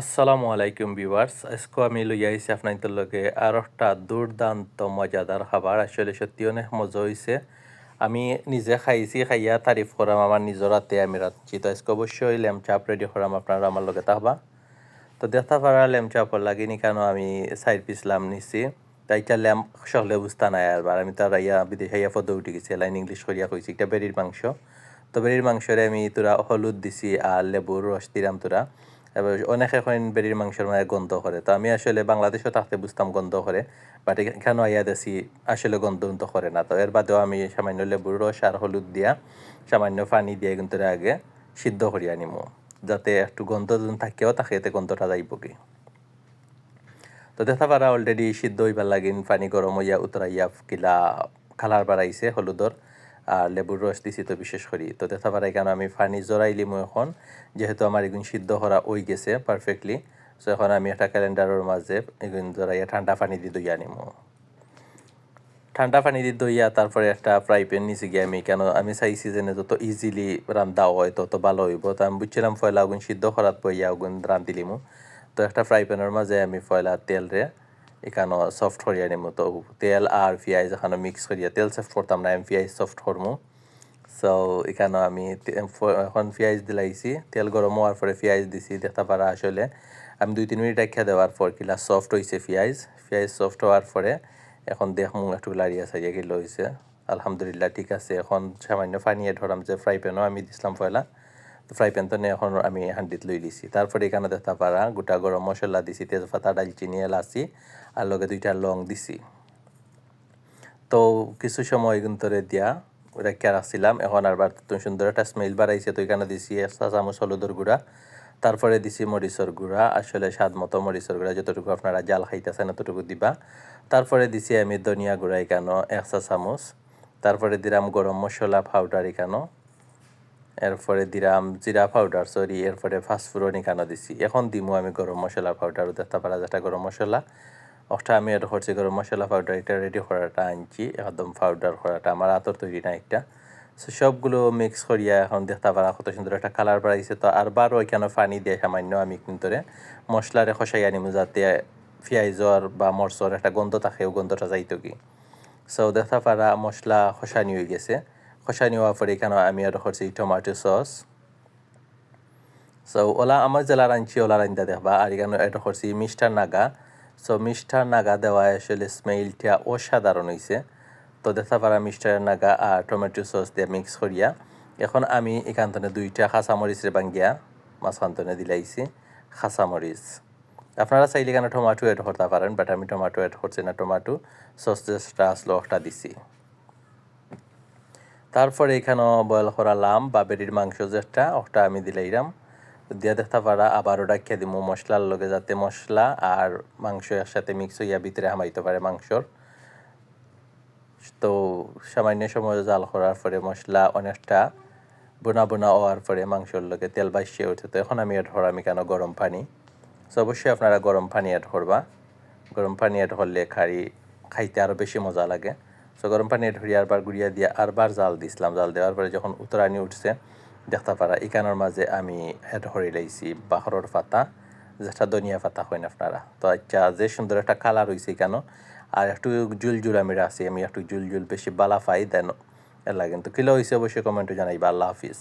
আসসালামু আলাইকুম ভিউয়ার্স। আজকে আমি লইয়া আইছি আপনাদের লগে আর একটা দুর্দান্ত, মজাদার খাবার। আসলে সত্যি অনেক মজা হয়েছে আমি নিজে খাইছি, খাইয়া তারিফ করাম আমার নিজের হাতে আমি রাঁধছি। তো আজকে অবশ্যই লেম চাপ রেডি করাম আপনারা আমার লগে থাকবা। তো দেখা পারা লেম চাপর লাগেনি কেন আমি সাইড পিস লাম নিছি। তাইটা ল্যাম সকলে বুঝতা নাই আর আমি তার ইয়া বিদেশ ইয়া পদ উঠে গেছি, লাইন ইংলিশ করিয়া কইছি, একটা বেরির মাংস। তো বেরির মাংসরে আমি তোরা হলুদ দিছি আর লেবুর রস দিলাম তোরা। অনেক এখন বেরির মাংসের মানে গন্ধ করে। তো আমি আসলে বাংলাদেশও থাকতে বুঝতাম গন্ধ করে বাট এখানে আইয়া দেশি আসলে গন্ধ গন্ধ করে না। তো এর বাদেও আমি সামান্য লেবুর রস আর হলুদ দিয়া সামান্য পানি দিয়ে কিন্তু আগে সিদ্ধ করিয়া নিমু যাতে একটু গন্ধ যদি থাকেও থাকে এতে গন্ধটা যাইব কি। তো দেখা পারা অলরেডি সিদ্ধ হইবার লাগিন পানি গরম হইয়া উতরাইয়া কিলা খালার বাড়াইছে হলুদর। আর লেবুর রস দিছি তো বিশেষ করি। তো দেখা পারা কেন আমি পানি জড়াইলিমো এখন, যেহেতু আমার এগুন সিদ্ধ করা ওই গেছে পারফেক্টলি সো এখন আমি একটা ক্যালেন্ডারের মাঝে এগুন জড়াইয়া ঠান্ডা পানি দিয়ে দইয়া নিমো। ঠান্ডা পানি দিয়ে দইয়া তারপরে একটা ফ্রাই প্যান নিচে গিয়ে আমি, কেন আমি চাইছি যে যত ইজিলি রান্ধা হয় তত ভালো হইব। তো আমি বুঝছিলাম ফয়লা আগুন সিদ্ধ করাত বইয়া আগুন রান্ধিলিমু তো একটা ফ্রাই প্যানের মাঝে আমি ফয়লা তেল রে এখানো সফট করিয়া নিমু তো তেল আর পিঁয়াজ এখানো মিক্স করিয়া, তেল সফট করতাম না, আমি পিঁয়াজ সফট করমু। সো এখানে আমি এখন পিঁয়াজ দিলাইছি, তেল গরম হওয়ার পরে পিঁয়াজ দিছি দেখতে পারা আসলে আমি দুই, তিন মিনিট রাখা দেওয়ার পর কিলা সফট হয়েছে পিঁয়াজ পিঁয়াজ সফট হওয়ার পরে এখন দেখমু একটু লাড়িয়া সারিয়া গেলে হয়েছে আলহামদুলিল্লাহ, ঠিক আছে। এখন সামান্য পানি ধরাম যে ফ্রাই প্যানও আমি দিছিলাম পয়লা। তো ফ্রাই প্যান তো এখন আমি হান্ডিত লই দিছি তারপরে এখানে দেখতে পারা, গোটা গরম মশলা দিছি, তেজপাতা ডালচিনি এলাচি আর লগে দুইটা লং দিছি। তো কিছু সময় কিন্তু দিয়া রেখে রাখছিলাম, এখন আর তুমি সুন্দর একটা স্মেল বাড়াইছে, তো এখানে দিছি একটা চামচ হলুদের গুঁড়া, তারপরে দিছি মরিচর গুঁড়া, আসলে স্বাদ মতো মরিচর গুঁড়া, যতটুকু আপনারা জাল খাইতেছেন ততটুকু দিবা। তারপরে দিছি আমি ধনিয়া গুঁড়া এখানো একশো চামচ, তারপরে দিলাম গরম মশলা পাউডার এখানো এরপরে দিলাম জিরা পাউডার সরি এরপরে ফাস্টফুডন এখানো দিছি। এখন দিমু আমি গরম মশলা পাউডার দেখতে পারা যেটা গরম মশলা। ওটা আমি এটা করছি গরম মশলা পাউডার এটা রেডি করাটা আনছি, একদম পাউডার করাটা, আমার আতর তৈরি না একটা সো সবগুলো মিক্স করিয়া এখন দেখতে পারা কত সুন্দর একটা কালার বাড়াইছে তো, আর বারো এখানে পানি দিয়ে সামান্য আমি কিন্তু মশলারে খসাই আনিমু যাতে পেঁয়াজর বা মরচর একটা গন্ধ থাকে, ও গন্ধটা যাইতো কি। সো দেখতে পারা মশলা খসানি হয়ে গেছে। পরে এখানে আমি আর করছি টমেটো সস সো ওলা আমার জেলা রাঁধছি ওলা রান্ধা দেখবা আর এখানে এটা করছি mister Naga so mister Naga দেওয়া আসলে স্মেলটা অসাধারণ হয়েছে তো দেখা পারা মিষ্টার নাগা আর টমেটো সস দিয়ে মিক্স করিয়া এখন আমি এখান দুইটা খাঁচামরিচের বাঙ্গিয়া মাঝখান দিলাইছি খাঁচামরিচ আপনারা চাইলে এখানে টমাটো এড করতে পারেন বাট আমি টমাটো এড করছি না টমাটো সস যেটা আসলো ওটা দিছি তারপরে এখানে বয়েল করা লাম, বা বেরির মাংস যেটা, ওটা আমি দিলে দিলাইরাম দিয়ে দেখতে পারা আবারও ডাকিয়ে দিব মশলার লগে যাতে মশলা আর মাংস একসাথে মিক্স হইয়া ভিতরে হামাইতে পারে মাংসর। তো সামান্য সময় জাল করার পরে মশলা অনেকটা বোনা বোনা হওয়ার পরে মাংসর লগে তেল বাইশিয়ে উঠে, তো এখন আমি এড আমি কেন গরম পানি? সো অবশ্যই আপনারা গরম পানি এড করবা। গরম পানি এড করলে খাড়ি খাইতে আরও বেশি মজা লাগে। সো গরম পানি হরিয়া আরবার গুড়িয়া দিয়ে আরবার জাল দিছিলাম জাল দেওয়ার পরে যখন উতরানি উঠছে, দেখতে পারা, ইকানোর মাঝে আমি হেড হরি লাইছি, বাহরর পাতা যেটা ধনিয়া পাতা হয় না আপনারা। তো আচ্ছা যে সুন্দর একটা কালার হয়েছে কেন, আর একটু জুল জুল আমি রাখছি আমি একটু জুল জুল বেশি বালা পাই, দেন এর এলা কিন্তু কিলো হয়েছে অবশ্যই কমেন্টে জানাইবা, আল্লাহ হাফিজ।